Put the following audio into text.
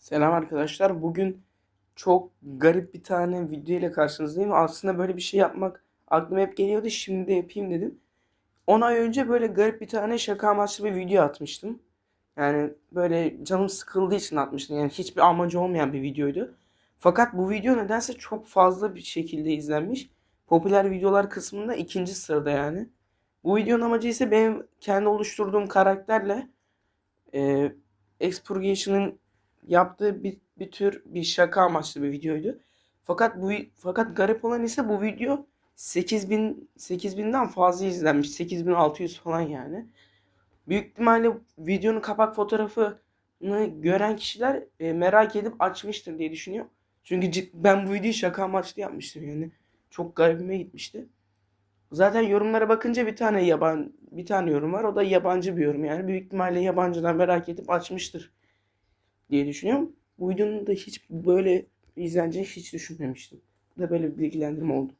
Selam arkadaşlar. Bugün çok garip bir tane video ile karşınızdayım. Aslında böyle bir şey yapmak aklıma hep geliyordu. Şimdi de yapayım dedim. 10 ay önce böyle garip bir tane şaka amaçlı bir video atmıştım. Yani böyle canım sıkıldığı için atmıştım. Yani hiçbir amacı olmayan bir videoydu. Fakat bu video nedense çok fazla bir şekilde izlenmiş. Popüler videolar kısmında ikinci sırada yani. Bu videonun amacı ise benim kendi oluşturduğum karakterle e, Expurgation'ın yaptığı bir, bir tür bir şaka amaçlı bir videoydu. Fakat bu fakat garip olan ise bu video 8000 8000'den fazla izlenmiş. 8600 falan yani. Büyük ihtimalle videonun kapak fotoğrafını gören kişiler e, merak edip açmıştır diye düşünüyorum. Çünkü cid- ben bu videoyu şaka amaçlı yapmıştım yani. Çok garibime gitmişti. Zaten yorumlara bakınca bir tane yaban bir tane yorum var. O da yabancı bir yorum yani. Büyük ihtimalle yabancıdan merak edip açmıştır diye düşünüyorum. Bu videonun da hiç böyle izleneceğini hiç düşünmemiştim. Bu da böyle bir bilgilendirme oldu.